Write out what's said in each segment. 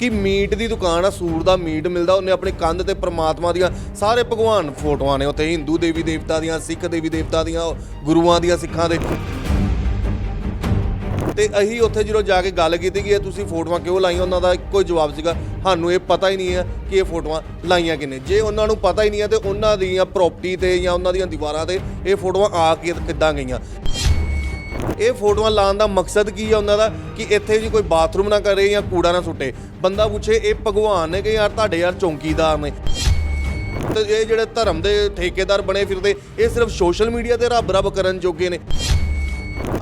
ਕਿ ਮੀਟ ਦੀ ਦੁਕਾਨ ਆ, ਸੂਰ ਦਾ ਮੀਟ ਮਿਲਦਾ, ਉਹਨੇ ਆਪਣੀ ਕੰਧ ਤੇ ਪ੍ਰਮਾਤਮਾ ਦੀਆਂ ਸਾਰੇ ਭਗਵਾਨ ਫੋਟੋਆਂ ਨੇ ਉੱਥੇ, ਹਿੰਦੂ ਦੇਵੀ ਦੇਵਤਾ ਦੀਆਂ, ਸਿੱਖ ਦੇਵੀ ਦੇਵਤਾ ਦੀਆਂ, ਗੁਰੂਆਂ ਦੀਆਂ ਸਿੱਖਾਂ ਦੇ। ਤੇ ਅਸੀਂ ਉੱਥੇ ਜਦੋਂ ਜਾ ਕੇ ਗੱਲ ਕੀਤੀ ਕਿ ਇਹ ਤੁਸੀਂ ਫੋਟੋਆਂ ਕਿਉਂ ਲਾਈਆਂ, ਉਹਨਾਂ ਦਾ ਇੱਕੋ ਹੀ ਜਵਾਬ ਸੀਗਾ, ਸਾਨੂੰ ਇਹ ਪਤਾ ਹੀ ਨਹੀਂ ਹੈ ਕਿ ਇਹ ਫੋਟੋਆਂ ਲਾਈਆਂ ਕਿਨੇ। ਜੇ ਉਹਨਾਂ ਨੂੰ ਪਤਾ ਹੀ ਨਹੀਂ ਹੈ ਤੇ ਉਹਨਾਂ ਦੀਆਂ ਪ੍ਰਾਪਰਟੀ ਤੇ ਜਾਂ ਉਹਨਾਂ ਦੀਆਂ ਦੀਵਾਰਾਂ ਤੇ ਇਹ ਫੋਟੋਆਂ ਆ ਕੇ ਕਿੱਦਾਂ ਗਈਆਂ? ਇਹ ਫੋਟੋਆਂ ਲਾਉਣ ਦਾ ਮਕਸਦ ਕੀ ਹੈ ਉਹਨਾਂ ਦਾ? ਕਿ ਇੱਥੇ ਜੀ ਕੋਈ ਬਾਥਰੂਮ ਨਾ ਕਰੇ ਜਾਂ ਕੂੜਾ ਨਾ ਸੁੱਟੇ। ਬੰਦਾ ਪੁੱਛੇ, ਇਹ ਭਗਵਾਨ ਨੇ ਕਿ ਯਾਰ ਤੁਹਾਡੇ ਯਾਰ ਚੌਂਕੀਦਾਰ ਨੇ? ਤੇ ਇਹ ਜਿਹੜੇ ਧਰਮ ਦੇ ਠੇਕੇਦਾਰ ਬਣੇ ਫਿਰਦੇ, ਇਹ ਸਿਰਫ ਸੋਸ਼ਲ ਮੀਡੀਆ ਤੇ ਰੱਬ ਰੱਬ ਕਰਨ ਜੋਗੇ ਨੇ।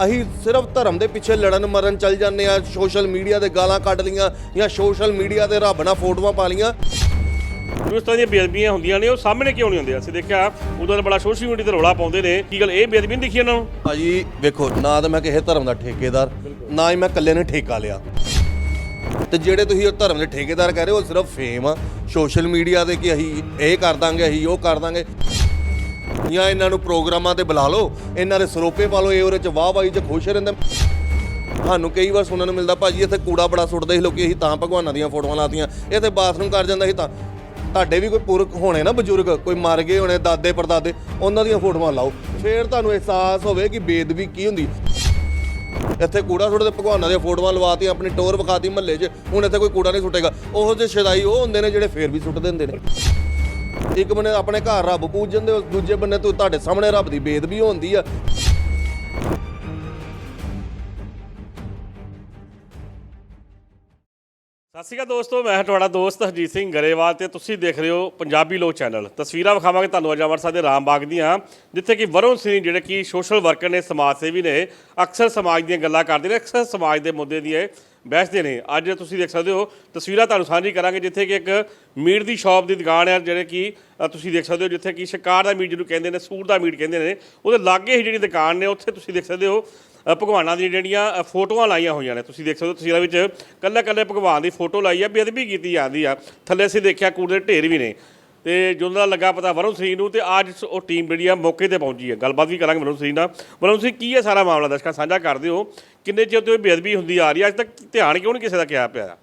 ਅਸੀਂ ਸਿਰਫ ਧਰਮ ਦੇ ਪਿੱਛੇ ਲੜਨ ਮਰਨ ਚੱਲ ਜਾਂਦੇ ਆ, ਸੋਸ਼ਲ ਮੀਡੀਆ ਤੇ ਗਾਲਾਂ ਕੱਢ ਲੀਆਂ ਜਾਂ ਸੋਸ਼ਲ ਮੀਡੀਆ ਤੇ ਰੱਬ ਨਾਲ ਫੋਟੋਆਂ ਪਾ ਲੀਆਂ। ਜੋ ਇਸ ਤਰ੍ਹਾਂ ਦੀਆਂ ਬੇਅਦਬੀਆਂ ਹੁੰਦੀਆਂ ਨੇ ਉਹ ਸਾਹਮਣੇ ਕਿਉਂ ਨਹੀਂ ਹੁੰਦੀਆਂ ਅਸੀਂ ਦੇਖਿਆ ਉਦੋਂ ਤਾਂ ਬੜਾ ਸੋਸ਼ਲ ਮੀਡੀਆ ਤੇ ਰੌਲਾ ਪਾਉਂਦੇ ਨੇ। ਕੀ ਗੱਲ ਇਹ ਬੇਅਦਬੀ ਨਹੀਂ ਦਿਖੀ ਇਹਨਾਂ ਨੂੰ? ਭਾਜੀ ਵੇਖੋ ਨਾ ਤਾਂ ਮੈਂ ਕਿਸੇ ਧਰਮ ਦਾ ਠੇਕੇਦਾਰ ਨਾ ਹੀ ਮੈਂ ਇਕੱਲੇ ਨੇ ਠੇਕਾ ਲਿਆ। ਤੇ ਜਿਹੜੇ ਤੁਸੀਂ ਉਹ ਧਰਮ ਦੇ ਠੇਕੇਦਾਰ ਕਹਿ ਰਹੇ ਹੋ ਉਹ ਸਿਰਫ ਫੇਮ ਆ। ਸੋਸ਼ਲ ਮੀਡੀਆ ਤੇ ਕਿ ਅਸੀਂ ਇਹ ਕਰ ਦਾਂਗੇ ਅਸੀਂ ਉਹ ਕਰ ਦਾਂਗੇ। ਜਾਂ ਇਹਨਾਂ ਨੂੰ ਪ੍ਰੋਗਰਾਮਾਂ ਤੇ ਬੁਲਾ ਲਓ ਇਹਨਾਂ ਦੇ ਸਰੋਪੇ ਪਾ ਲਓ ਇਹ ਉਹਦੇ ਚ ਵਾਹ ਵਾਹੀ ਚ ਖੁਸ਼ ਰਹਿੰਦੇ ਸਾਨੂੰ ਕਈ ਵਾਰ ਸੁਣਨ ਨੂੰ ਮਿਲਦਾ ਭਾਜੀ ਇੱਥੇ ਕੂੜਾ ਬੜਾ ਸੁੱਟਦੇ ਸੀ ਲੋਕੀ ਅਸੀਂ ਤਾਂ ਭਗਵਾਨਾਂ ਦੀਆਂ ਫੋਟੋਆਂ ਲਾਤੀਆਂ। ਇੱਥੇ ਬਾਥਰੂਮ ਕਰ ਜਾਂਦਾ ਸੀ ਤਾਂ ਤੁਹਾਡੇ ਵੀ ਕੋਈ ਪੁਰਖ ਹੋਣੇ ਨਾ ਬਜ਼ੁਰਗ, ਕੋਈ ਮਰ ਗਏ ਹੋਣੇ, ਦਾਦੇ ਪੜਦਾਦੇ, ਉਹਨਾਂ ਦੀਆਂ ਫੋਟੋਆਂ ਲਾਓ। ਫੇਰ ਤੁਹਾਨੂੰ ਅਹਿਸਾਸ ਹੋਵੇ ਕਿ ਬੇਦਬੀ ਕੀ ਹੁੰਦੀ। ਇੱਥੇ ਕੂੜਾ ਸੁੱਟਦੇ, ਭਗਵਾਨਾਂ ਦੀਆਂ ਫੋਟੋਆਂ ਲਵਾਤੀ ਆਪਣੀ ਟੋਰ ਵਿਖਾਤੀ ਮਹੱਲੇ 'ਚ। ਹੁਣ ਇੱਥੇ ਕੋਈ ਕੂੜਾ ਨਹੀਂ ਸੁੱਟੇਗਾ। ਉਹੋ ਜਿਹੇ ਸ਼ਦਾਈ ਉਹ ਹੁੰਦੇ ਨੇ ਜਿਹੜੇ ਫੇਰ ਵੀ ਸੁੱਟ ਦਿੰਦੇ ਨੇ। ਇੱਕ ਬੰਨੇ ਆਪਣੇ ਘਰ ਰੱਬ ਪੂਜ ਜਾਂਦੇ ਦੂਜੇ ਬੰਨੇ ਤੂੰ ਤੁਹਾਡੇ ਸਾਹਮਣੇ ਰੱਬ ਦੀ ਬੇਦਬੀ ਹੁੰਦੀ ਆ। ਸਤਿ ਸ਼੍ਰੀ ਅਕਾਲ ਦੋਸਤੋ, ਮੈਂ ਤੁਹਾਡਾ ਦੋਸਤ ਹਰਜੀਤ ਸਿੰਘ ਗਰੇਵਾਲ ਤੇ ਤੁਸੀਂ ਦੇਖ ਰਹੇ ਹੋ ਪੰਜਾਬੀ ਲੋਕ ਚੈਨਲ। ਤਸਵੀਰਾਂ ਵਿਖਾਵਾਂਗੇ ਤੁਹਾਨੂੰ ਅੱਜ ਅੰਮ੍ਰਿਤਸਰ ਦੇ ਰਾਮਬਾਗ ਦੀਆਂ, ਜਿੱਥੇ ਕਿ ਵਰੁਣ ਸਿੰਘ, ਜਿਹੜੇ ਕਿ ਸੋਸ਼ਲ ਵਰਕਰ ਨੇ, ਸਮਾਜ ਸੇਵੀ ਨੇ, ਅਕਸਰ ਸਮਾਜ ਦੀਆਂ ਗੱਲਾਂ ਕਰਦੇ ਨੇ, ਅਕਸਰ ਸਮਾਜ ਦੇ ਮੁੱਦੇ ਦੀਆਂ ਬਹਿਸਦੇ ਨੇ। ਅੱਜ ਤੁਸੀਂ ਦੇਖ ਸਕਦੇ ਹੋ, ਤਸਵੀਰਾਂ ਤੁਹਾਨੂੰ ਸਾਂਝੀ ਕਰਾਂਗੇ, ਜਿੱਥੇ ਕਿ ਇੱਕ ਮੀਟ ਦੀ ਸ਼ਾਪ ਦੀ ਦੁਕਾਨ ਹੈ, ਜਿਹੜੇ ਕਿ ਤੁਸੀਂ ਦੇਖ ਸਕਦੇ ਹੋ, ਜਿੱਥੇ ਕਿ ਸ਼ਿਕਾਰ ਦਾ ਮੀਟ ਜਿਹਨੂੰ ਕਹਿੰਦੇ ਨੇ, ਸੂਰ ਦਾ ਮੀਟ ਕਹਿੰਦੇ ਨੇ, ਉਹਦੇ ਲਾਗੇ ਹੀ ਜਿਹੜੀ ਦੁਕਾਨ ਨੇ, ਉੱਥੇ ਤੁਸੀਂ ਦੇਖ ਸਕਦੇ ਹੋ ਭਗਵਾਨਾਂ ਦੀਆਂ ਜਿਹੜੀਆਂ ਫੋਟੋਆਂ ਲਾਈਆਂ ਹੋਈਆਂ ਨੇ। ਤੁਸੀਂ ਦੇਖ ਸਕਦੇ ਹੋ, ਤਸਵੀਰਾਂ ਵਿੱਚ ਕੱਲੇ ਕੱਲੇ ਭਗਵਾਨ ਦੀ ਫੋਟੋ ਲਾਈ ਆ, ਬੇਅਦਬੀ ਕੀਤੀ ਜਾਂਦੀ ਆ। ਥੱਲੇ ਅਸੀਂ ਦੇਖਿਆ ਕੂੜੇ ਦੇ ਢੇਰ ਵੀ ਨੇ। ਤੇ ਜਦੋਂ ਦਾ ਲੱਗਾ ਪਤਾ ਵਰੁਣ ਸਿੰਘ ਨੂੰ, ਤੇ ਅੱਜ ਉਹ ਟੀਮ ਜਿਹੜੀ ਆ ਮੌਕੇ ਤੇ ਪਹੁੰਚੀ ਹੈ ਗੱਲਬਾਤ ਵੀ ਕਰਾਂਗੇ ਵਰੁਣ ਸਿੰਘ ਨਾਲ। ਵਰੁਣ ਸਿੰਘ, ਕੀ ਹੈ ਸਾਰਾ ਮਾਮਲਾ ਦਰਸ਼ਕਾਂ ਸਾਂਝਾ ਕਰਦੇ ਹੋ? ਕਿੰਨੇ ਚਿਰ ਤੋਂ ਇਹ ਬੇਅਦਬੀ ਹੁੰਦੀ ਆ ਰਹੀ ਹੈ ਅੱਜ ਤੱਕ ਧਿਆਨ ਕਿਉਂ ਨਹੀਂ ਕਿਸੇ ਦਾ ਕਿਹਾ ਪਿਆ?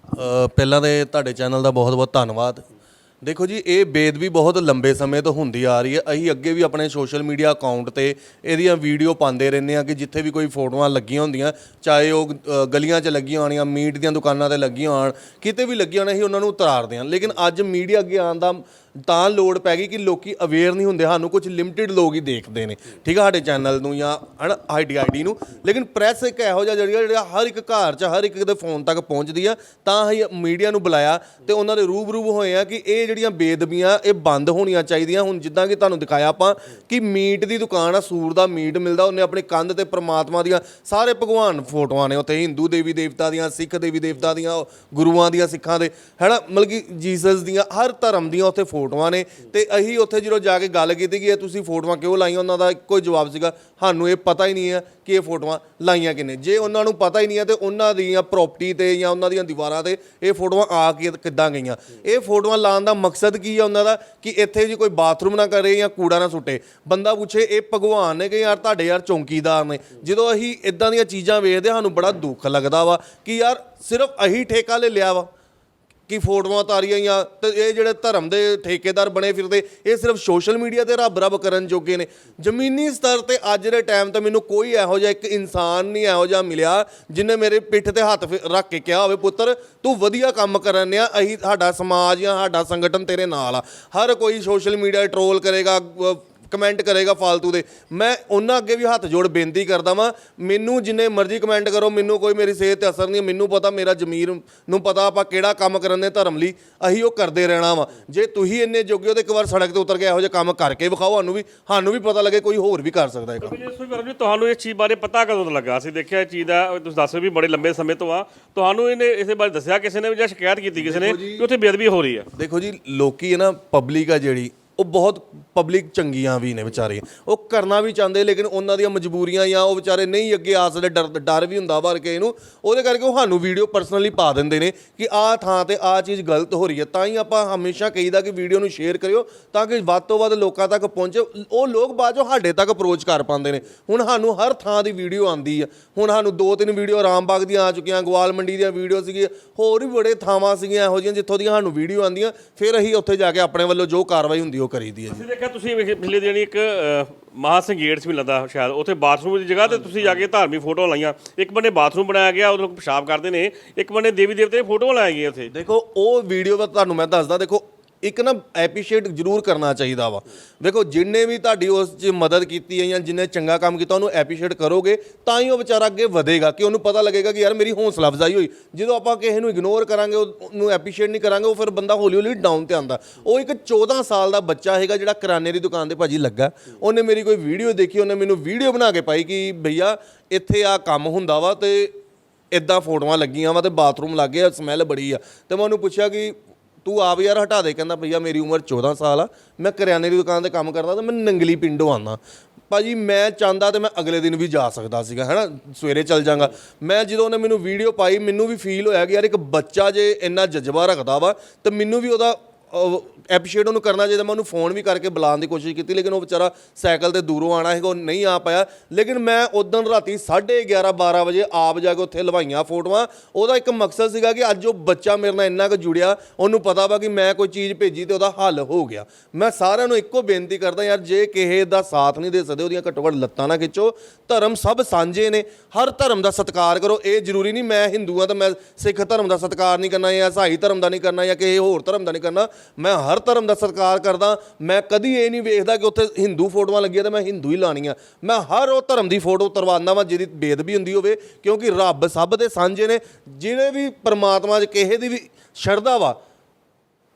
ਪਹਿਲਾਂ ਤੇ ਤੁਹਾਡੇ ਚੈਨਲ ਦਾ ਬਹੁਤ-ਬਹੁਤ ਧੰਨਵਾਦ। ਦੇਖੋ ਜੀ ਇਹ ਬੇਦਬੀ ਬਹੁਤ ਲੰਬੇ ਸਮੇਂ ਤੋਂ ਹੁੰਦੀ ਆ ਰਹੀ ਹੈ। ਅਸੀਂ ਅੱਗੇ ਵੀ ਆਪਣੇ ਸੋਸ਼ਲ ਮੀਡੀਆ ਅਕਾਊਂਟ ਤੇ ਇਹਦੀਆਂ ਵੀਡੀਓ ਪਾਉਂਦੇ ਰਹਿੰਦੇ ਆ ਕਿ ਜਿੱਥੇ ਵੀ ਕੋਈ ਫੋਟੋਆਂ ਲੱਗੀਆਂ ਹੁੰਦੀਆਂ ਚਾਹੇ ਉਹ ਅ, ਗਲੀਆਂ 'ਚ ਲੱਗੀਆਂ ਹੋਣੀਆਂ ਮੀਟ ਦੀਆਂ ਦੁਕਾਨਾਂ ਤੇ ਲੱਗੀਆਂ ਹੋਣ ਕਿਤੇ ਵੀ ਲੱਗੀਆਂ ਹੋਣ ਅਸੀਂ ਉਹਨਾਂ ਨੂੰ ਉਤਾਰਦੇ ਹਾਂ। ਲੇਕਿਨ ਅੱਜ ਮੀਡੀਆ ਅੱਗੇ ਆਉਣ ਦਾ ਤਾਂ ਲੋੜ ਪੈ ਗਈ ਕਿ ਲੋਕੀ ਅਵੇਅਰ ਨਹੀਂ ਹੁੰਦੇ, ਸਾਨੂੰ ਕੁਝ ਲਿਮਟਿਡ ਲੋਕ ਹੀ ਦੇਖਦੇ ਨੇ। ਠੀਕ ਆ ਸਾਡੇ ਚੈਨਲ ਨੂੰ ਜਾਂ ਹਨਾ ਆਈਡੀ ਆਈਡੀ ਨੂੰ। ਲੇਕਿਨ ਪ੍ਰੈਸ ਇੱਕ ਇਹੋ ਜਿਹਾ ਜਿਹੜੀ ਜਿਹੜਾ ਹਰ ਇੱਕ ਘਰ 'ਚ, ਹਰ ਇੱਕ ਦੇ ਫੋਨ ਤੱਕ ਪਹੁੰਚਦੀ ਆ, ਤਾਂ ਅਸੀਂ ਮੀਡੀਆ ਨੂੰ ਬੁਲਾਇਆ ਤੇ ਉਹਨਾਂ ਦੇ ਰੂਬਰੂ ਹੋਏ ਆ ਕਿ ਇਹ ਜਿਹੜੀਆਂ ਬੇਦਬੀਆਂ, ਇਹ ਬੰਦ ਹੋਣੀਆਂ ਚਾਹੀਦੀਆਂ। ਹੁਣ ਜਿੱਦਾਂ ਕਿ ਤੁਹਾਨੂੰ ਦਿਖਾਇਆ ਆਪਾਂ ਕਿ ਮੀਟ ਦੀ ਦੁਕਾਨ ਆ, ਸੂਰ ਦਾ ਮੀਟ ਮਿਲਦਾ, ਉਹਨੇ ਆਪਣੇ ਕੰਧ ਤੇ ਪ੍ਰਮਾਤਮਾ ਦੀਆਂ ਸਾਰੇ ਭਗਵਾਨ ਫੋਟੋਆਂ ਨੇ ਉੱਥੇ, ਹਿੰਦੂ ਦੇਵੀ ਦੇਵਤਾ ਦੀਆਂ, ਸਿੱਖ ਦੇਵੀ ਦੇਵਤਾ ਦੀਆਂ, ਗੁਰੂਆਂ ਦੀਆਂ, ਸਿੱਖਾਂ ਦੇ, ਹੈਨਾ, ਮਤਲਬ ਕਿ ਜੀਸਸ ਦੀਆਂ, ਹਰ ਧਰਮ ਦੀਆਂ ਉੱਥੇ ਫੋਟੋਆਂ ਨੇ ਤੇ ਅਸੀਂ ਉੱਥੇ ਜਦੋਂ ਜਾ ਕੇ ਗੱਲ ਕੀਤੀ ਕਿ ਇਹ ਤੁਸੀਂ ਫੋਟੋਆਂ ਕਿਉਂ ਲਾਈਆਂ, ਉਹਨਾਂ ਦਾ ਇੱਕੋ ਜਵਾਬ ਸੀਗਾ, ਸਾਨੂੰ ਇਹ ਪਤਾ ਹੀ ਨਹੀਂ ਹੈ ਕਿ ਇਹ ਫੋਟੋਆਂ ਲਾਈਆਂ ਕਿਨੇ। ਜੇ ਉਹਨਾਂ ਨੂੰ ਪਤਾ ਹੀ ਨਹੀਂ ਹੈ ਤੇ ਉਹਨਾਂ ਦੀਆਂ ਪ੍ਰਾਪਰਟੀ ਤੇ ਜਾਂ ਉਹਨਾਂ ਦੀਆਂ ਦੀਵਾਰਾਂ ਤੇ ਇਹ ਫੋਟੋਆਂ ਆ ਕੇ ਕਿੱਦਾਂ ਗਈਆਂ? ਇਹ ਫੋਟੋਆਂ ਲਾਉਣ ਦਾ ਮਕਸਦ ਕੀ ਹੈ ਉਹਨਾਂ ਦਾ? ਕਿ ਇੱਥੇ ਜੀ ਕੋਈ ਬਾਥਰੂਮ ਨਾ ਕਰੇ ਜਾਂ ਕੂੜਾ ਨਾ ਸੁੱਟੇ, ਬੰਦਾ ਪੁੱਛੇ, ਇਹ ਭਗਵਾਨ ਨੇ ਕਿ ਯਾਰ ਤੁਹਾਡੇ ਯਾਰ ਚੌਂਕੀਦਾਰ ਨੇ? ਜਦੋਂ ਅਸੀਂ ਇਦਾਂ ਦੀਆਂ ਚੀਜ਼ਾਂ ਵੇਖਦੇ ਸਾਨੂੰ ਬੜਾ ਦੁੱਖ ਲੱਗਦਾ ਵਾ ਕਿ ਯਾਰ ਸਿਰਫ ਅਹੀਂ ਠੇਕਾ ਲੈ ਲਿਆ ਵਾ। ਕਿ ਫੋਟੋਆਂ ਤਾਰੀਆਂ ਜਾਂ ਤੇ ਇਹ ਜਿਹੜੇ ਧਰਮ ਦੇ ਠੇਕੇਦਾਰ ਬਣੇ ਫਿਰਦੇ, ਇਹ ਸਿਰਫ ਸੋਸ਼ਲ ਮੀਡੀਆ ਤੇ ਰੱਬ ਰੱਬ ਕਰਨ ਜੋਗੇ ਨੇ। ਜ਼ਮੀਨੀ ਸਤਰ ਤੇ ਅੱਜ ਦੇ ਟਾਈਮ ਤੇ ਮੈਨੂੰ ਕੋਈ ਇਹੋ ਜਿਹਾ ਇੱਕ ਇਨਸਾਨ ਨਹੀਂ ਇਹੋ ਜਿਹਾ ਮਿਲਿਆ, ਜਿਨੇ ਮੇਰੇ ਪਿੱਠ ਤੇ ਹੱਥ ਫੇ- ਰੱਖ ਕੇ ਕਿਹਾ ਹੋਵੇ, ਪੁੱਤਰ, ਤੂੰ ਵਧੀਆ ਕੰਮ ਕਰਨ ਆ ਅਸੀਂ ਸਾਡਾ ਸਮਾਜ ਜਾਂ ਸਾਡਾ ਸੰਗਠਨ ਤੇਰੇ ਨਾਲ ਆ। ਹਰ ਕੋਈ ਸੋਸ਼ਲ ਮੀਡੀਆ ਟ੍ਰੋਲ ਕਰੇਗਾ ਕਮੈਂਟ ਕਰੇਗਾ ਫालतू ਦੇ। ਮੈਂ ਉਹਨਾਂ ਅੱਗੇ ਵੀ ਹੱਥ ਜੋੜ ਬੇਨਤੀ ਕਰਦਾ ਵਾਂ ਮੈਨੂੰ ਜਿੰਨੇ ਮਰਜ਼ੀ ਕਮੈਂਟ ਕਰੋ ਮੈਨੂੰ ਕੋਈ ਮੇਰੀ ਸਿਹਤ ਤੇ ਅਸਰ ਨਹੀਂ ਮੈਨੂੰ ਪਤਾ ਮੇਰਾ ਜ਼ਮੀਰ ਨੂੰ ਪਤਾ ਆਪਾਂ ਕਿਹੜਾ ਕੰਮ ਕਰਨ ਦੇ ਧਰਮ ਲਈ ਅਸੀਂ ਉਹ ਕਰਦੇ ਰਹਿਣਾ ਵਾ। ਜੇ ਤੁਸੀਂ ਇੰਨੇ ਜੋਗੇ ਹੋ ਤੇ ਇੱਕ ਵਾਰ ਸੜਕ ਤੇ ਉਤਰ ਕੇ ਇਹੋ ਜਿਹੇ ਕੰਮ ਕਰਕੇ ਵਿਖਾਓ ਸਾਨੂੰ ਵੀ ਸਾਨੂੰ ਵੀ ਪਤਾ ਲੱਗੇ ਕੋਈ ਹੋਰ ਵੀ ਕਰ ਸਕਦਾ ਇਹ ਕੰਮ ਜੀ ਤੁਹਾਨੂੰ ਇਸ ਚੀਜ਼ ਬਾਰੇ ਪਤਾ ਕਦੋਂ ਤੋਂ ਲੱਗਾ? ਅਸੀਂ ਦੇਖਿਆ ਇਹ ਚੀਜ਼ ਦਾ ਤੁਸੀਂ ਦੱਸ ਰਹੇ ਵੀ ਬੜੇ ਲੰਬੇ ਸਮੇਂ ਤੋਂ ਆ। ਤੁਹਾਨੂੰ ਇਹਨੇ ਇਸੇ ਬਾਰੇ ਦੱਸਿਆ ਕਿਸੇ ਨੇ ਵੀ ਜਾਂ ਸ਼ਿਕਾਇਤ ਕੀਤੀ ਕਿਸੇ ਨੇ ਕਿ ਉੱਥੇ ਬੇਅਦਬੀ ਹੋ ਰਹੀ ਹੈ? ਦੇਖੋ ਜੀ ਲੋਕੀ ਹੈ ਨਾ ਪਬਲਿਕ ਆ ਜਿਹੜੀ ਉਹ ਬਹੁਤ ਪਬਲਿਕ ਚੰਗੀਆਂ ਵੀ ਨੇ ਵਿਚਾਰੇ। ਉਹ ਕਰਨਾ ਵੀ ਚਾਹੁੰਦੇ, ਲੇਕਿਨ ਉਹਨਾਂ ਦੀਆਂ ਮਜਬੂਰੀਆਂ ਜਾਂ ਉਹ ਵਿਚਾਰੇ ਨਹੀਂ ਅੱਗੇ ਆ ਸਕਦੇ, ਡਰ ਡਰ ਵੀ ਹੁੰਦਾ ਵਰ ਕੇ ਇਹਨੂੰ ਉਹਦੇ ਕਰਕੇ ਉਹ ਸਾਨੂੰ ਵੀਡੀਓ ਪਰਸਨਲੀ ਪਾ ਦਿੰਦੇ ਨੇ ਕਿ ਆਹ ਥਾਂ ਤੇ ਆਹ ਚੀਜ਼ ਗਲਤ ਹੋ ਰਹੀ ਹੈ। ਤਾਂ ਹੀ ਆਪਾਂ ਹਮੇਸ਼ਾ ਕਹੀਦਾ ਕਿ ਵੀਡੀਓ ਨੂੰ ਸ਼ੇਅਰ ਕਰਿਓ ਤਾਂ ਕਿ ਵੱਧ ਤੋਂ ਵੱਧ ਲੋਕਾਂ ਤੱਕ ਪਹੁੰਚੇ। ਉਹ ਲੋਕ ਬਾਅਦ ਚੋਂ ਸਾਡੇ ਤੱਕ ਅਪਰੋਚ ਕਰ ਪਾਉਂਦੇ ਨੇ। ਹੁਣ ਸਾਨੂੰ ਹਰ ਥਾਂ ਦੀ ਵੀਡੀਓ ਆਂਦੀ ਆ ਹੁਣ ਸਾਨੂੰ ਦੋ ਤਿੰਨ ਵੀਡੀਓ ਰਾਮਬਾਗ ਦੀਆਂ ਆ ਚੁੱਕੀਆਂ, ਗਵਾਲ ਮੰਡੀ ਦੀਆਂ ਵੀਡੀਓ ਸੀਗੀ ਹੋਰ ਵੀ ਬੜੇ ਥਾਵਾਂ ਸੀਗੀਆਂ ਇਹੋ ਜਿਹੀਆਂ ਜਿੱਥੋਂ ਦੀਆਂ ਸਾਨੂੰ ਵੀਡੀਓ ਆਂਦੀਆਂ ਫਿਰ ਅਸੀਂ ਉੱਥੇ ਜਾ ਕੇ ਆਪਣੇ ਵੱਲੋਂ ਜੋ ਕਾਰਵਾਈ ਹੁੰਦੀ ਉਹ ਕਰੀਦੀ ਹੈ ਜੀ। ਤੁਸੀਂ ਵੇਖੇ ਪਿਛਲੇ ਦਿਨ ਇੱਕ ਮਹਾ ਸਿੰਘ ਗੇਟਸ ਵੀ ਲੱਦਾ ਸ਼ਾਇਦ ਉੱਥੇ ਬਾਥਰੂਮ ਦੀ ਜਗ੍ਹਾ ਤੇ ਤੁਸੀਂ ਜਾ ਕੇ ਧਾਰਮਿਕ ਫੋਟੋ ਲਾਈਆਂ। ਇੱਕ ਬੰਨੇ ਬਾਥਰੂਮ ਬਣਾਇਆ ਗਿਆ ਉਹਦੇ ਲੋਕ ਪਿਸ਼ਾਬ ਕਰਦੇ ਨੇ। ਇੱਕ ਬੰਨੇ ਦੇਵੀ ਦੇਵਤੇ ਦੀਆਂ ਫੋਟੋਆਂ ਲਾਈਆਂ ਗਈਆਂ ਉੱਥੇ। ਦੇਖੋ ਉਹ ਵੀਡੀਓ ਦਾ ਤੁਹਾਨੂੰ ਮੈਂ ਦੱਸਦਾ ਦੇਖੋ ਇੱਕ ਨਾ ਐਪਰੀਸ਼ੀਏਟ ਜ਼ਰੂਰ ਕਰਨਾ ਚਾਹੀਦਾ ਵਾ। ਦੇਖੋ ਜਿੰਨੇ ਵੀ ਤੁਹਾਡੀ ਉਸ 'ਚ ਮਦਦ ਕੀਤੀ ਹੈ ਜਾਂ ਜਿੰਨੇ ਚੰਗਾ ਕੰਮ ਕੀਤਾ, ਉਹਨੂੰ ਐਪਰੀਸ਼ੀਏਟ ਕਰੋਗੇ, ਤਾਂ ਹੀ ਉਹ ਵਿਚਾਰਾ ਅੱਗੇ ਵਧੇਗਾ, ਕਿ ਉਹਨੂੰ ਪਤਾ ਲੱਗੇਗਾ ਕਿ ਯਾਰ ਮੇਰੀ ਹੌਸਲਾ ਅਫਜ਼ਾਈ ਹੋਈ। ਜਦੋਂ ਆਪਾਂ ਕਿਸੇ ਨੂੰ ਇਗਨੋਰ ਕਰਾਂਗੇ, ਉਹਨੂੰ ਐਪਰੀਸ਼ੀਏਟ ਨਹੀਂ ਕਰਾਂਗੇ, ਉਹ ਫਿਰ ਬੰਦਾ ਹੌਲੀ ਹੌਲੀ ਡਾਊਨ ਤੇ ਆਂਦਾ ਉਹ ਇੱਕ 14 ਸਾਲ ਦਾ ਬੱਚਾ ਹੈਗਾ ਜਿਹੜਾ ਕਿਰਾਨੇ ਦੀ ਦੁਕਾਨ ਤੇ ਭਾਜੀ ਲੱਗਾ। ਉਹਨੇ ਮੇਰੀ ਕੋਈ ਵੀਡੀਓ ਦੇਖੀ, ਉਹਨੇ ਮੈਨੂੰ ਵੀਡੀਓ ਬਣਾ ਕੇ ਪਾਈ ਕਿ ਭਈਆ, ਇੱਥੇ ਆ ਕੰਮ ਹੁੰਦਾ ਵਾ ਤੇ ਇਦਾਂ ਫੋਟੋਆਂ ਲੱਗੀਆਂ ਵਾ ਤੇ ਬਾਥਰੂਮ ਲੱਗੇ ਆ ਸਮੈਲ ਬੜੀ ਆ। ਤੇ ਮੈਂ ਉਹਨੂੰ ਪੁੱਛਿਆ ਕਿ ਤੂੰ ਆਪ ਯਾਰ ਹਟਾ ਦੇ, ਕਹਿੰਦਾ ਭਈਆ ਮੇਰੀ ਉਮਰ 14 ਸਾਲ ਆ, ਮੈਂ ਕਰਿਆਨੇ ਦੀ ਦੁਕਾਨ ਤੇ ਕੰਮ ਕਰਦਾ ਤੇ ਮੈਂ ਨੰਗਲੀ ਪਿੰਡੋਂ ਆਨਾ ਭਾਜੀ ਮੈਂ ਚਾਹੁੰਦਾ ਤੇ ਮੈਂ ਅਗਲੇ ਦਿਨ ਵੀ ਜਾ ਸਕਦਾ ਸੀਗਾ, ਹੈਨਾ? ਸਵੇਰੇ ਚੱਲ ਜਾਗਾ। ਮੈਂ ਜਦੋਂ ਉਹਨੇ ਮੈਨੂੰ ਵੀਡੀਓ ਪਾਈ, ਮੈਨੂੰ ਵੀ ਫੀਲ ਹੋਇਆ ਕਿ ਯਾਰ ਇੱਕ ਬੱਚਾ ਜੇ ਇੰਨਾ ਜਜ਼ਬਾ ਰੱਖਦਾ ਵਾ, ਤੇ ਮੈਨੂੰ ਵੀ ਉਹਦਾ ਐਪਰੀਸ਼ੀਏਟ ਉਹਨੂੰ ਕਰਨਾ ਚਾਹੀਦਾ, ਮੈਂ ਉਹਨੂੰ ਫੋਨ ਵੀ ਕਰਕੇ ਬੁਲਾਉਣ ਦੀ ਕੋਸ਼ਿਸ਼ ਕੀਤੀ, ਲੇਕਿਨ ਉਹ ਵਿਚਾਰਾ ਸਾਈਕਲ ਤੇ ਦੂਰੋਂ ਆਣਾ ਹੈਗਾ ਉਹ ਨਹੀਂ ਆ ਪਾਇਆ। ਲੇਕਿਨ ਮੈਂ ਉਦੋਂ ਰਾਤੀ 11:30 12 ਵਜੇ ਆਪ ਜਾ ਕੇ ਉੱਥੇ ਲਵਾਈਆਂ ਫੋਟੋਆਂ। ਉਹਦਾ ਇੱਕ ਮਕਸਦ ਸੀਗਾ ਕਿ ਅੱਜ ਉਹ ਬੱਚਾ ਮੇਰੇ ਨਾਲ ਇੰਨਾ ਕੁ ਜੁੜਿਆ, ਉਹਨੂੰ ਪਤਾ ਵਾ ਕਿ ਮੈਂ ਕੋਈ ਚੀਜ਼ ਭੇਜੀ ਤੇ ਉਹਦਾ ਹੱਲ ਹੋ ਗਿਆ। ਮੈਂ ਸਾਰਿਆਂ ਨੂੰ ਇੱਕੋ ਬੇਨਤੀ ਕਰਦਾ ਯਾਰ, ਜੇ ਕਿਸੇ ਦਾ ਸਾਥ ਨਹੀਂ ਦੇ ਸਕਦੇ, ਉਹਦੀਆਂ ਘੱਟੋ ਘੱਟ ਲੱਤਾਂ ਨਾ ਖਿੱਚੋ। ਧਰਮ ਸਭ ਸਾਂਝੇ ਨੇ। ਹਰ ਧਰਮ ਦਾ ਸਤਿਕਾਰ ਕਰੋ, ਇਹ ਜ਼ਰੂਰੀ ਨਹੀਂ ਮੈਂ ਹਿੰਦੂ ਆ ਤਾਂ ਮੈਂ ਸਿੱਖ ਧਰਮ ਦਾ ਸਤਿਕਾਰ ਨਹੀਂ ਕਰਨਾ ਜਾਂ ਈਸਾਈ ਧਰਮ ਦਾ ਨਹੀਂ ਕਰਨਾ ਜਾਂ ਕਿਸੇ ਹੋਰ ਧਰਮ ਦਾ ਨਹੀਂ ਕਰਨਾ। ਮੈਂ ਹਰ ਧਰਮ ਦਾ ਸਤਿਕਾਰ ਕਰਦਾ, ਮੈਂ ਕਦੀ ਇਹ ਨਹੀਂ ਵੇਖਦਾ ਕਿ ਉੱਥੇ ਹਿੰਦੂ ਫੋਟੋਆਂ ਲੱਗੀਆਂ ਤੇ ਮੈਂ ਹਿੰਦੂ ਹੀ ਲਾਣੀਆਂ ਮੈਂ ਹਰ ਉਹ ਧਰਮ ਦੀ ਫੋਟੋ ਉਤਰਵਾਉਂਦਾ ਵਾਂ ਜਿਹਦੀ ਬੇਦਬੀ ਹੁੰਦੀ ਹੋਵੇ, ਕਿਉਂਕਿ ਰੱਬ ਸਭ ਦੇ ਸਾਂਝੇ ਨੇ ਜਿਹੜੇ ਵੀ ਪਰਮਾਤਮਾ 'ਚ ਕਿਸੇ ਦੀ ਵੀ ਸ਼ਰਧਾ ਵਾ,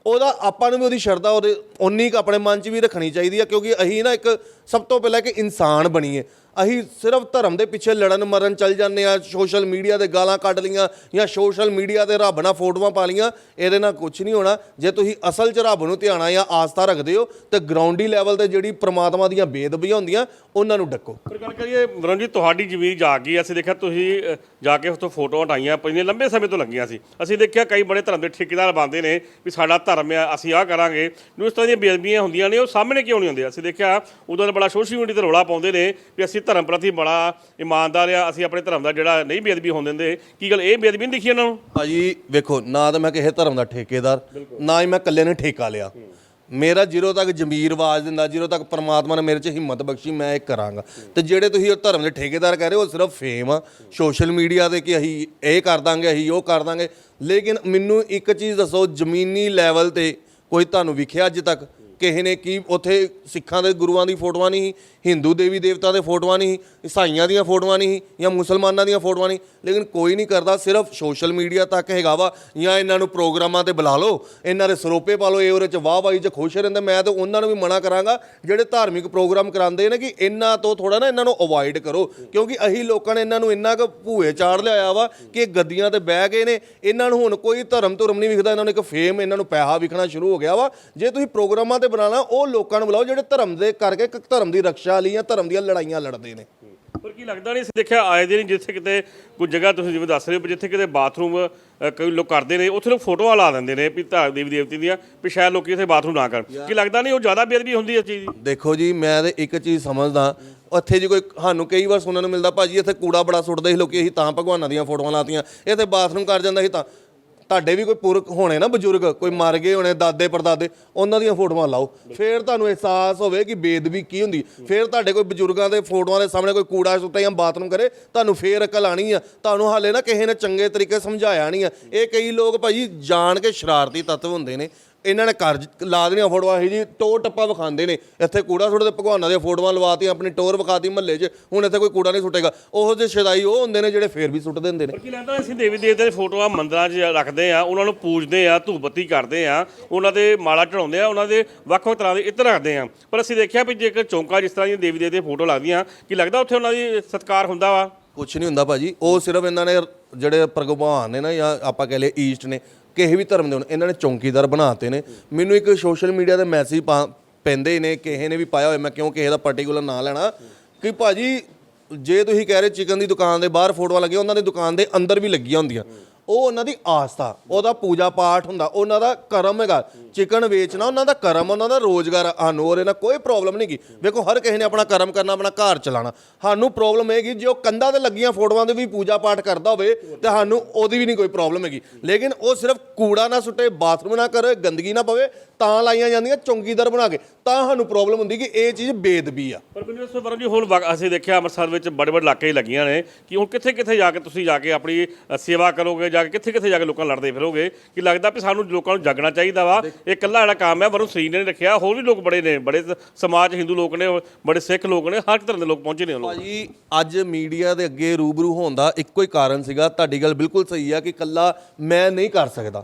ਉਹਦਾ ਆਪਾਂ ਨੂੰ ਵੀ ਉਹਦੀ ਸ਼ਰਧਾ ਉਹਦੇ ਉਨੀ ਕੁ ਆਪਣੇ ਮਨ 'ਚ ਵੀ ਰੱਖਣੀ ਚਾਹੀਦੀ ਆ, ਕਿਉਂਕਿ ਅਸੀਂ ਨਾ ਇੱਕ ਸਭ ਤੋਂ ਪਹਿਲਾਂ ਕਿ ਇਨਸਾਨ ਬਣੀਏ। ਅਸੀਂ ਸਿਰਫ ਧਰਮ ਦੇ ਪਿੱਛੇ ਲੜਨ ਮਰਨ ਚੱਲ ਜਾਂਦੇ ਆ ਸੋਸ਼ਲ ਮੀਡੀਆ ਤੇ ਗਾਲਾਂ ਕੱਢ ਲੀਆਂ ਜਾਂ ਸੋਸ਼ਲ ਮੀਡੀਆ ਤੇ ਰੱਬ ਨਾਲ ਫੋਟੋਆਂ ਪਾ ਲੀਆਂ, ਇਹਦੇ ਨਾਲ ਕੁਝ ਨਹੀਂ ਹੋਣਾ। ਜੇ ਤੁਸੀਂ ਅਸਲ 'ਚ ਰੱਬ ਨੂੰ ਧਿਆਣਾ ਜਾਂ ਆਸਥਾ ਰੱਖਦੇ ਹੋ, ਤੇ ਗਰਾਊਂਡੀ ਲੈਵਲ ਤੇ ਜਿਹੜੀ ਪ੍ਰਮਾਤਮਾ ਦੀਆਂ ਬੇਦਬੀਆਂ ਹੁੰਦੀਆਂ, ਉਹਨਾਂ ਨੂੰ ਡੱਕੋ। ਪਰ ਗੱਲ ਕਰੀਏ ਰਣਜੀਤ ਤੁਹਾਡੀ ਜ਼ਮੀਨ ਜਾ ਗਈ, ਅਸੀਂ ਦੇਖਿਆ ਤੁਸੀਂ ਜਾ ਕੇ ਉੱਥੋਂ ਫੋਟੋਆਂ ਹਟਾਈਆਂ ਪਈਆਂ ਲੰਬੇ ਸਮੇਂ ਤੋਂ ਲੱਗੀਆਂ ਸੀ। ਅਸੀਂ ਦੇਖਿਆ ਕਈ ਬੜੇ ਧਰਮ ਦੇ ਠੇਕੇਦਾਰ ਬੰਦੇ ਨੇ ਵੀ ਸਾਡਾ ਧਰਮ ਆ, ਅਸੀਂ ਆਹ ਕਰਾਂਗੇ। ਨੂੰ ਇਸ ਤਰ੍ਹਾਂ ਦੀਆਂ ਬੇਦਬੀਆਂ ਹੁੰਦੀਆਂ ਨੇ, ਉਹ ਸਾਹਮਣੇ ਕਿਉਂ ਨਹੀਂ ਹੁੰਦੀਆਂ ਅਸੀਂ ਦੇਖਿਆ, ਉਦੋਂ ਬੜਾ ਸੋਸ਼ਲ ਮੀਡੀਆ ਤੇ ਰੌਲਾ ਪਾਉਂਦੇ ਨੇ ਵੀ ਅਸੀਂ ਧਰਮ ਪ੍ਰਤੀ ਬੜਾ ਇਮਾਨਦਾਰ ਆ, ਅਸੀਂ ਆਪਣੇ ਧਰਮ ਦਾ ਜਿਹੜਾ ਨਹੀਂ ਬੇਅਦਬੀ ਹੋਣ ਦਿੰਦੇ। ਕੀ ਗੱਲ ਇਹ ਬੇਅਦਬੀ ਨਹੀਂ ਦਿਖੀ ਇਹਨਾਂ ਨੂੰ? ਭਾਜੀ, ਵੇਖੋ, ਨਾ ਤਾਂ ਮੈਂ ਕਿਸੇ ਧਰਮ ਦਾ ਠੇਕੇਦਾਰ, ਨਾ ਹੀ ਮੈਂ ਇਕੱਲੇ ਨੇ ਠੇਕਾ ਲਿਆ। ਮੇਰਾ ਜਦੋਂ ਤੱਕ ਜ਼ਮੀਰ ਆਵਾਜ਼ ਦਿੰਦਾ ਜਦੋਂ ਤੱਕ ਪਰਮਾਤਮਾ ਨੇ ਮੇਰੇ 'ਚ ਹਿੰਮਤ ਬਖਸ਼ੀ, ਮੈਂ ਇਹ ਕਰਾਂਗਾ। ਤੇ ਜਿਹੜੇ ਤੁਸੀਂ ਉਹ ਧਰਮ ਦੇ ਠੇਕੇਦਾਰ ਕਹਿ ਰਹੇ ਹੋ, ਉਹ ਸਿਰਫ ਫੇਮ ਆ। ਸੋਸ਼ਲ ਮੀਡੀਆ ਤੇ ਕਿ ਅਸੀਂ ਇਹ ਕਰ ਦਾਂਗੇ, ਅਸੀਂ ਉਹ ਕਰ ਦਾਂਗੇ। ਲੇਕਿਨ ਮੈਨੂੰ ਇੱਕ ਚੀਜ਼ ਦੱਸੋ, ਜ਼ਮੀਨੀ ਲੈਵਲ ਤੇ ਕੋਈ ਤੁਹਾਨੂੰ ਵਿਖਿਆ ਅੱਜ ਤੱਕ? ਕਿਸੇ ਨੇ ਕੀ ਉੱਥੇ ਸਿੱਖਾਂ ਦੇ ਗੁਰੂਆਂ ਦੀ ਫੋਟੋਆਂ ਨਹੀਂ ਸੀ, ਹਿੰਦੂ ਦੇਵੀ ਦੇਵਤਾ ਦੇ ਫੋਟੋਆਂ ਨਹੀਂ ਸੀ, ਈਸਾਈਆਂ ਦੀਆਂ ਫੋਟੋਆਂ ਨਹੀਂ ਸੀ ਜਾਂ ਮੁਸਲਮਾਨਾਂ ਦੀਆਂ ਫੋਟੋਆਂ ਨਹੀਂ ਲੇਕਿਨ ਕੋਈ ਨਹੀਂ ਕਰਦਾ ਸਿਰਫ ਸੋਸ਼ਲ ਮੀਡੀਆ ਤੱਕ ਹੈਗਾ ਵਾ ਜਾਂ ਇਹਨਾਂ ਨੂੰ ਪ੍ਰੋਗਰਾਮਾਂ ਤੇ ਬੁਲਾ ਲਓ ਇਹਨਾਂ ਦੇ ਸਰੋਪੇ ਪਾ ਲਓ ਇਹ ਉਹਦੇ ਚ ਵਾਹ ਵਾਹੀ ਚ ਖੁਸ਼ ਰਹਿੰਦੇ ਮੈਂ ਤਾਂ ਉਹਨਾਂ ਨੂੰ ਵੀ ਮਨਾ ਕਰਾਂਗਾ ਜਿਹੜੇ ਧਾਰਮਿਕ ਪ੍ਰੋਗਰਾਮ ਕਰਾਉਂਦੇ ਨੇ ਕਿ ਇਹਨਾਂ ਤੋਂ ਥੋੜਾ ਨਾ ਇਹਨਾਂ ਨੂੰ ਅਵੋਇਡ ਕਰੋ। ਕਿਉਂਕਿ ਅਸੀਂ ਲੋਕਾਂ ਨੇ ਇਹਨਾਂ ਨੂੰ ਇੰਨਾ ਕੁ ਭੂਏ ਚਾੜ ਲਿਆਇਆ ਵਾ ਕਿ ਗੱਦੀਆਂ ਤੇ ਬਹਿ ਗਏ ਨੇ ਇਹਨਾਂ ਨੂੰ ਹੁਣ ਕੋਈ ਧਰਮ ਧੁਰਮ ਨਹੀਂ ਵਿਖਦਾ ਇਹਨਾਂ ਨੂੰ ਇੱਕ ਫੇਮ ਇਹਨਾਂ ਨੂੰ ਪੈਸਾ ਵਿਖਣਾ ਸ਼ੁਰੂ ਹੋ ਗਿਆ ਵਾ। ਜੇ ਤੁਸੀਂ ਪ੍ਰੋਗਰਾਮਾਂ ਤੇ ਬਣਾਣਾ ਉਹ ਲੋਕਾਂ ਨੂੰ ਬੁਲਾਓ ਜਿਹੜੇ ਧਰਮ ਦੇ ਕਰਕੇ ਇੱਕ ਧਰਮ ਦੀ ਰੱਖਿਆ ਲਈ ਜਾਂ ਧਰਮ ਦੀਆਂ ਲੜਾਈਆਂ ਲੜਦੇ ਨੇ। ਪਰ ਕੀ ਲੱਗਦਾ ਨਹੀਂ ਅਸੀਂ ਦੇਖਿਆ ਆਏ ਦਿਨ ਜਿੱਥੇ ਕਿਤੇ ਕੋਈ ਜਗ੍ਹਾ ਤੁਸੀਂ ਜਿਵੇਂ ਦੱਸ ਰਹੇ ਹੋ ਜਿੱਥੇ ਕਿਤੇ ਬਾਥਰੂਮ ਅ, ਕਈ ਲੋਕ ਕਰਦੇ ਨੇ ਉੱਥੇ ਲੋਕ ਫੋਟੋਆਂ ਲਾ ਦਿੰਦੇ ਨੇ ਵੀ ਧਾਰ ਦੇਵੀ ਦੇਵਤੀ ਦੀਆਂ ਵੀ ਸ਼ਾਇਦ ਲੋਕੀ ਇੱਥੇ ਬਾਥਰੂਮ ਨਾ ਕਰਨ। ਕੀ ਲੱਗਦਾ ਨਹੀਂ ਉਹ ਜ਼ਿਆਦਾ ਬੇਅਦਬੀ ਹੁੰਦੀ ਹੈ ਇਸ ਚੀਜ਼ ਦੀ? ਦੇਖੋ ਜੀ ਮੈਂ ਤੇ ਇੱਕ ਚੀਜ਼ ਸਮਝਦਾ ਉੱਥੇ ਜੀ ਕੋਈ ਸਾਨੂੰ ਕਈ ਵਾਰ ਸੁਣਨ ਨੂੰ ਮਿਲਦਾ ਭਾਜੀ ਇੱਥੇ ਕੂੜਾ ਬੜਾ ਸੁੱਟਦੇ ਸੀ ਲੋਕੀ ਅਸੀਂ ਤਾਂ ਭਗਵਾਨਾਂ ਦੀਆਂ ਫੋਟੋਆਂ ਲਾਤੀਆਂ ਇੱਥੇ ਬਾਥਰੂਮ ਕਰ ਜਾਂਦਾ ਸੀ ਤਾਂ ਤੁਹਾਡੇ ਵੀ ਕੋਈ ਪੁਰਖ ਹੋਣੇ ਨਾ ਬਜ਼ੁਰਗ, ਕੋਈ ਮਰ ਗਏ ਹੋਣੇ, ਦਾਦੇ ਪੜਦਾਦੇ, ਉਹਨਾਂ ਦੀਆਂ ਫੋਟੋਆਂ ਲਾਓ। ਫਿਰ ਤੁਹਾਨੂੰ ਅਹਿਸਾਸ ਹੋਵੇ ਕਿ ਬੇਦਬੀ ਕੀ ਹੁੰਦੀ ਫਿਰ ਤੁਹਾਡੇ ਕੋਈ ਬਜ਼ੁਰਗਾਂ ਦੇ ਫੋਟੋਆਂ ਦੇ ਸਾਹਮਣੇ ਕੋਈ ਕੂੜਾ ਸੁੱਟੇ ਜਾਂ ਬਾਥਰੂਮ ਕਰੇ, ਤੁਹਾਨੂੰ ਫੇਰ ਅਕਲ ਆਣੀ ਆ। ਤੁਹਾਨੂੰ ਹਾਲੇ ਨਾ ਕਿਸੇ ਨੇ ਚੰਗੇ ਤਰੀਕੇ ਸਮਝਾਇਆ ਨਹੀਂ ਆ। ਇਹ ਕਈ ਲੋਕ ਭਾਜੀ ਜਾਣ ਕੇ ਸ਼ਰਾਰਤੀ ਤੱਤ ਹੁੰਦੇ ਨੇ। ਇਹਨਾਂ ਨੇ ਘਰ ਲਾ ਦੇਣੀਆਂ ਫੋਟੋਆਂ ਹੀ ਜੀ ਟੋਰ ਟੱਪਾ ਵਿਖਾਉਂਦੇ ਨੇ। ਇੱਥੇ ਕੂੜਾ ਸੁੱਟਦੇ ਭਗਵਾਨਾਂ ਦੀਆਂ ਫੋਟੋਆਂ ਲਵਾਤੀਆਂ ਆਪਣੀ ਟੋਰ ਵਿਖਾਤੀ ਮਹੱਲੇ 'ਚ। ਹੁਣ ਇੱਥੇ ਕੋਈ ਕੂੜਾ ਨਹੀਂ ਸੁੱਟੇਗਾ। ਉਹੋ ਜਿਹੇ ਸ਼ਦਾਈ ਉਹ ਹੁੰਦੇ ਨੇ ਜਿਹੜੇ ਫੇਰ ਵੀ ਸੁੱਟ ਦਿੰਦੇ ਨੇ। ਪਰ ਕੀ ਲੱਗਦਾ ਅਸੀਂ ਦੇਵੀ ਦੇਵਤੇ ਦੀ ਫੋਟੋਆਂ ਮੰਦਰਾਂ 'ਚ ਰੱਖਦੇ ਆ ਉਹਨਾਂ ਨੂੰ ਪੂਜਦੇ ਆ ਧੂਪ ਬੱਤੀ ਕਰਦੇ ਆ ਉਹਨਾਂ ਦੇ ਮਾਲਾ ਚੜਾਉਂਦੇ ਆ ਉਹਨਾਂ ਦੇ ਵੱਖ-ਵੱਖ ਤਰ੍ਹਾਂ ਦੇ ਇੱਤਰ ਰੱਖਦੇ ਆ ਪਰ ਅਸੀਂ ਦੇਖਿਆ ਵੀ ਜੇਕਰ ਚੌਂਕਾ ਜਿਸ ਤਰ੍ਹਾਂ ਦੀਆਂ ਦੇਵੀ ਦੇਵਤੇ ਦੀਆਂ ਫੋਟੋ ਲੱਗਦੀਆਂ ਕੀ ਲੱਗਦਾ ਉੱਥੇ ਉਹਨਾਂ ਦੀ ਸਤਿਕਾਰ ਹੁੰਦਾ ਵਾ? ਕੁਝ ਨਹੀਂ ਹੁੰਦਾ ਭਾਜੀ। ਉਹ ਸਿਰਫ ਇਹਨਾਂ ਨੇ ਜਿਹੜੇ ਭਗਵਾਨ ਨੇ ਨਾ ਜਾਂ ਆਪਾਂ ਕਹ ਲਈਏ ਈਸਟ ਨੇ ਕਿਸੇ ਵੀ ਧਰਮ ਦੇ ਹੋਣ, ਇਹਨਾਂ ਨੇ ਚੌਂਕੀਦਾਰ ਬਣਾਤੇ ਨੇ। ਮੈਨੂੰ ਇੱਕ ਸੋਸ਼ਲ ਮੀਡੀਆ ਤੇ ਮੈਸੇਜ ਪਾ ਪੈਂਦੇ ਨੇ, ਕਿਸੇ ਨੇ ਵੀ ਪਾਇਆ ਹੋਇਆ ਮੈਂ ਕਿਉਂ ਕਿਸੇ ਦਾ ਪਾਰਟਿਕੂਲਰ ਨਾਂ ਲੈਣਾ? ਕਿ ਭਾਜੀ, ਜੇ ਤੁਸੀਂ ਕਹਿ ਰਹੇ ਚਿਕਨ ਦੀ ਦੁਕਾਨ ਦੇ ਬਾਹਰ ਫੋਟੋਆਂ ਲੱਗੀਆਂ, ਉਹਨਾਂ ਦੀ ਦੁਕਾਨ ਦੇ ਅੰਦਰ ਵੀ ਲੱਗੀਆਂ ਹੁੰਦੀਆਂ। ਉਹ ਉਹਨਾਂ ਦੀ ਆਸਥਾ ਉਹਦਾ ਪੂਜਾ ਪਾਠ ਹੁੰਦਾ ਉਹਨਾਂ ਦਾ ਕਰਮ ਹੈਗਾ। ਚਿਕਨ ਵੇਚਣਾ ਉਹਨਾਂ ਦਾ ਕਰਮ ਉਹਨਾਂ ਦਾ ਰੋਜ਼ਗਾਰ। ਸਾਨੂੰ ਉਹਦੇ ਨਾਲ ਕੋਈ ਪ੍ਰੋਬਲਮ ਨਹੀਂ ਗੀ। ਵੇਖੋ ਹਰ ਕਿਸੇ ਨੇ ਆਪਣਾ ਕਰਮ ਕਰਨਾ ਆਪਣਾ ਘਰ ਚਲਾਉਣਾ। ਸਾਨੂੰ ਪ੍ਰੋਬਲਮ ਹੈਗੀ ਜੇ ਉਹ ਕੰਧਾਂ ਤੇ ਲੱਗੀਆਂ ਫੋਟੋਆਂ ਦੇ ਵੀ ਪੂਜਾ ਪਾਠ ਕਰਦਾ ਹੋਵੇ ਤੇ ਸਾਨੂੰ ਉਹਦੀ ਵੀ ਨਹੀਂ ਕੋਈ ਪ੍ਰੋਬਲਮ ਹੈਗੀ। ਲੇਕਿਨ ਉਹ ਸਿਰਫ ਕੂੜਾ ਨਾ ਸੁੱਟੇ ਬਾਥਰੂਮ ਨਾ ਕਰੇ ਗੰਦਗੀ ਨਾ ਪਵੇ ਤਾਂ ਲਾਈਆਂ ਜਾਂਦੀਆਂ ਚੌਂਕੀਦਾਰ ਬਣਾ ਕੇ। ਤਾਂ ਸਾਨੂੰ ਪ੍ਰੋਬਲਮ ਹੁੰਦੀ ਕਿ ਇਹ ਚੀਜ਼ ਬੇਦਬੀ ਆ। ਪਰ ਮੈਨੂੰ ਇਸ ਵਰਮ ਜੀ ਹੁਣ ਵਕ- ਅਸੀਂ ਦੇਖਿਆ ਅੰਮ੍ਰਿਤਸਰ ਵਿੱਚ ਬੜੇ ਬੜੇ ਇਲਾਕੇ ਹੀ ਲੱਗੀਆਂ ਨੇ ਕਿ ਹੁਣ ਕਿੱਥੇ ਕਿੱਥੇ ਜਾ ਕੇ ਤੁਸੀਂ ਜਾ ਕੇ ਆਪਣੀ ਅ, ਸੇਵਾ ਕਰੋਗੇ ਜਾ ਕੇ ਕਿੱਥੇ ਕਿੱਥੇ ਜਾ ਕੇ ਲੋਕਾਂ ਲੜਦੇ ਫਿਰੋਗੇ? ਕਿ ਲੱਗਦਾ ਵੀ ਸਾਨੂੰ ਲੋਕਾਂ ਨੂੰ ਜਾਗਣਾ ਚਾਹੀਦਾ ਵਾ? ਇਹ ਇਕੱਲਾ ਜਿਹੜਾ ਕੰਮ ਹੈ ਵਰੁਣ ਸ੍ਰੀ ਨੇ ਰੱਖਿਆ ਹੋਰ ਵੀ ਲੋਕ ਬੜੇ ਨੇ ਬੜੇ ਸਮਾਜ ਹਿੰਦੂ ਲੋਕ ਨੇ ਬੜੇ ਸਿੱਖ ਲੋਕ ਨੇ ਹਰ ਇੱਕ ਤਰ੍ਹਾਂ ਦੇ ਲੋਕ ਪਹੁੰਚੇ ਨੇ ਲੋਕ। ਭਾਜੀ ਅੱਜ ਮੀਡੀਆ ਦੇ ਅੱਗੇ ਰੂਬਰੂ ਹੋਣ ਦਾ ਇੱਕੋ ਹੀ ਕਾਰਨ ਸੀਗਾ। ਤੁਹਾਡੀ ਗੱਲ ਬਿਲਕੁਲ ਸਹੀ ਆ ਕਿ ਕੱਲਾ ਮੈਂ ਨਹੀਂ ਕਰ ਸਕਦਾ।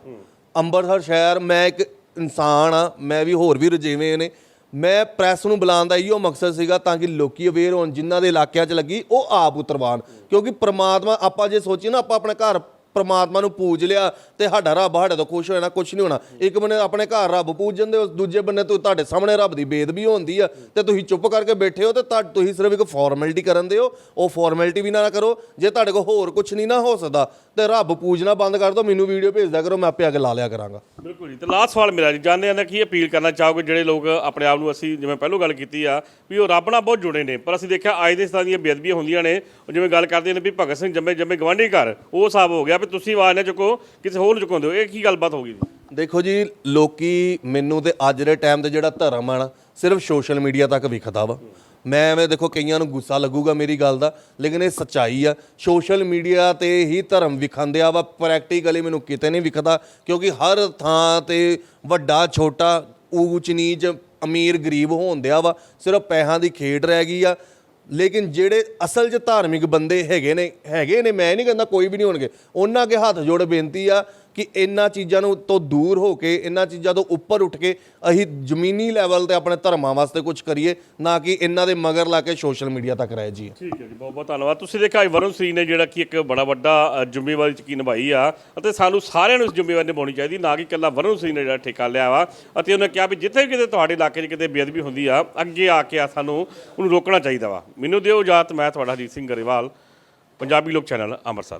ਅੰਮ੍ਰਿਤਸਰ ਸ਼ਹਿਰ ਮੈਂ ਇੱਕ ਇਨਸਾਨ ਆ ਮੈਂ ਵੀ ਹੋਰ ਵੀ ਰਜੇਵੇਂ ਨੇ। ਮੈਂ ਪ੍ਰੈਸ ਨੂੰ ਬੁਲਾਉਣ ਦਾ ਇਹੋ ਮਕਸਦ ਸੀਗਾ ਤਾਂ ਕਿ ਲੋਕੀ ਅਵੇਅਰ ਹੋਣ ਜਿਨ੍ਹਾਂ ਦੇ ਇਲਾਕਿਆਂ 'ਚ ਲੱਗੀ ਉਹ ਆਪ ਉਤਰਵਾਨ ਕਿਉਂਕਿ ਪ੍ਰਮਾਤਮਾ ਆਪਾਂ ਜੇ ਸੋਚੀਏ ਨਾ ਆਪਾਂ ਆਪਣੇ ਘਰ ਪਰਮਾਤਮਾ ਨੂੰ ਪੂਜ ਲਿਆ ਤੇ ਸਾਡਾ ਰੱਬ ਸਾਡੇ ਤੋਂ ਖੁਸ਼ ਹੋ ਜਾਣਾ ਕੁਝ ਨਹੀਂ ਹੋਣਾ। ਇੱਕ ਬੰਨੇ ਆਪਣੇ ਘਰ ਰੱਬ ਪੂਜਣ ਦੇ ਉਸ ਦੂਜੇ ਬੰਨੇ ਤੋਂ ਤੁਹਾਡੇ ਸਾਹਮਣੇ ਰੱਬ ਦੀ ਬੇਦਬੀ ਹੁੰਦੀ ਆ ਤੇ ਤੁਸੀਂ ਚੁੱਪ ਕਰਕੇ ਬੈਠੇ ਹੋ ਤੇ ਤੁਹਾ- ਤੁਸੀਂ ਸਿਰਫ ਇੱਕ ਫਾਰਮੈਲਿਟੀ ਕਰਨ ਦੇ ਹੋ ਉਹ ਫਾਰਮੈਲਿਟੀ ਵੀ ਨਾ ਕਰੋ। ਜੇ ਤੁਹਾਡੇ ਕੋਲ ਹੋਰ ਕੁਝ ਨਹੀਂ ਨਾ ਹੋ ਸਕਦਾ ਤੇ ਰੱਬ ਪੂਜਣਾ ਬੰਦ ਕਰ ਦਿਓ, ਮੈਨੂੰ ਵੀਡੀਓ ਭੇਜਦਾ ਕਰੋ, ਮੈਂ ਆਪੇ ਅੱਗੇ ਲਾ ਲਿਆ ਕਰਾਂਗਾ। ਬਿਲਕੁਲ ਜੀ, ਤੇ ਲਾਸਟ ਸਵਾਲ ਮੇਰਾ ਜੀ, ਜਾਣਦੇ ਆ ਕੀ ਅਪੀਲ ਕਰਨਾ ਚਾਹੋਗੇ ਜਿਹੜੇ ਲੋਕ ਆਪਣੇ ਆਪ ਨੂੰ ਅਸੀਂ ਜਿਵੇਂ ਪਹਿਲੋਂ ਗੱਲ ਕੀਤੀ ਆ, ਵੀ ਉਹ ਰੱਬ ਨਾਲ ਬਹੁਤ ਜੁੜੇ ਨੇ, ਪਰ ਅਸੀਂ ਦੇਖਿਆ ਅੱਜ ਦੇ ਇਸ ਦੀਆਂ ਬੇਅਦਬੀਆਂ ਹੁੰਦੀਆਂ ਨੇ ਜਿਵੇਂ ਗੱਲ ਕਰਦੇ ਨੇ ਵੀ ਭਗਤ ਸਿੰਘ ਜੰਮੇ ਜੰਮੇ ਗਵਾਂਢੀ ਘਰ, ਉਹ ਹਿਸਾਬ ਹੋ ਗਿਆ ਵੀ ਤੁਸੀਂ ਆਵਾਜ਼ ਨਾ ਚੁੱਕੋ, ਕਿਸੇ ਹੋਰ ਨੂੰ ਚੁਕਾਉਂਦੇ ਹੋ। ਇਹ ਕੀ ਗੱਲਬਾਤ ਹੋ ਗਈ ਜੀ? ਦੇਖੋ ਜੀ, ਲੋਕੀ ਮੈਨੂੰ ਤੇ ਅੱਜ ਦੇ ਟਾਈਮ ਤੇ ਜਿਹੜਾ ਧਰਮ ਆ ਨਾ, ਸਿਰਫ ਸੋਸ਼ਲ ਮੀਡੀਆ ਤੱਕ ਵਿਖਦਾ ਵਾ। ਮੈਂ ਐਵੇਂ ਦੇਖੋ, ਕਈਆਂ ਨੂੰ ਗੁੱਸਾ ਲੱਗੂਗਾ ਮੇਰੀ ਗੱਲ ਦਾ, ਲੇਕਿਨ ਇਹ ਸੱਚਾਈ ਆ। ਸੋਸ਼ਲ ਮੀਡੀਆ ਤੇ ਹੀ ਧਰਮ ਵਿਖਾਉਂਦਿਆ ਵਾ ਪ੍ਰੈਕਟੀਕਲੀ ਮੈਨੂੰ ਕਿਤੇ ਨਹੀਂ ਵਿਖਦਾ, ਕਿਉਂਕਿ ਹਰ ਥਾਂ ਤੇ ਵੱਡਾ, ਛੋਟਾ ਊਚ ਨੀਚ ਅਮੀਰ ਗਰੀਬ ਹੋਣ ਦਿਆ ਵਾ। ਸਿਰਫ ਪੈਸਿਆਂ ਦੀ ਖੇਡ ਰਹਿ ਗਈ ਆ। ਲੇਕਿਨ ਜਿਹੜੇ ਅਸਲ 'ਚ ਧਾਰਮਿਕ ਬੰਦੇ ਹੈਗੇ ਨੇ ਹੈਗੇ ਨੇ, ਮੈਂ ਨਹੀਂ ਕਹਿੰਦਾ ਕੋਈ ਵੀ ਨਹੀਂ ਹੋਣਗੇ, ਉਹਨਾਂ ਅੱਗੇ ਹੱਥ ਜੋੜ ਬੇਨਤੀ ਆ ਕਿ ਇਹਨਾਂ ਚੀਜ਼ਾਂ ਨੂੰ ਤੋਂ ਦੂਰ ਹੋ ਕੇ, ਇਹਨਾਂ ਚੀਜ਼ਾਂ ਤੋਂ ਉੱਪਰ ਉੱਠ ਕੇ ਅਸੀਂ ਜ਼ਮੀਨੀ ਲੈਵਲ ਤੇ ਆਪਣੇ ਧਰਮਾਂ ਵਾਸਤੇ ਕੁਝ ਕਰੀਏ, ਨਾ ਕਿ ਇਹਨਾਂ ਦੇ ਮਗਰ ਲਾ ਕੇ ਸੋਸ਼ਲ ਮੀਡੀਆ ਤੱਕ ਰਹਿ ਜੀ ਠੀਕ ਹੈ ਜੀ, ਬਹੁਤ ਬਹੁਤ ਧੰਨਵਾਦ। ਤੁਸੀਂ ਦੇਖਿਆ ਵਰੁਣ ਸ਼੍ਰੀ ਨੇ ਜਿਹੜਾ ਕਿ ਇੱਕ ਬੜਾ ਵੱਡਾ ਜ਼ਿੰਮੇਵਾਰੀ ਚ ਕੀ ਨਿਭਾਈ ਆ ਅਤੇ ਸਾਨੂੰ ਸਾਰਿਆਂ ਨੂੰ ਇਸ ਜ਼ਿੰਮੇਵਾਰੀ ਨਿਭਾਉਣੀ ਚਾਹੀਦੀ, ਨਾ ਕਿ ਇਕੱਲਾ ਵਰੁਣ ਸਿੰਘ ਨੇ ਜਿਹੜਾ ਠੇਕਾ ਲਿਆ ਵਾ। ਅਤੇ ਉਹਨੇ ਕਿਹਾ ਵੀ ਜਿੱਥੇ ਕਿਤੇ ਤੁਹਾਡੇ ਇਲਾਕੇ 'ਚ ਕਿਤੇ ਬੇਅਦਬੀ ਹੁੰਦੀ ਆ, ਅੱਗੇ ਆ ਕੇ ਆ ਸਾਨੂੰ ਉਹਨੂੰ ਰੋਕਣਾ ਚਾਹੀਦਾ ਵਾ। ਮੈਨੂੰ ਦਿਓ ਇਜਾਜ਼ਤ, ਮੈਂ ਤੁਹਾਡਾ ਹਰਜੀਤ ਸਿੰਘ ਗਰੇਵਾਲ, ਪੰਜਾਬੀ ਲੋਕ ਚੈਨਲ, ਅੰਮ੍ਰਿਤਸਰ।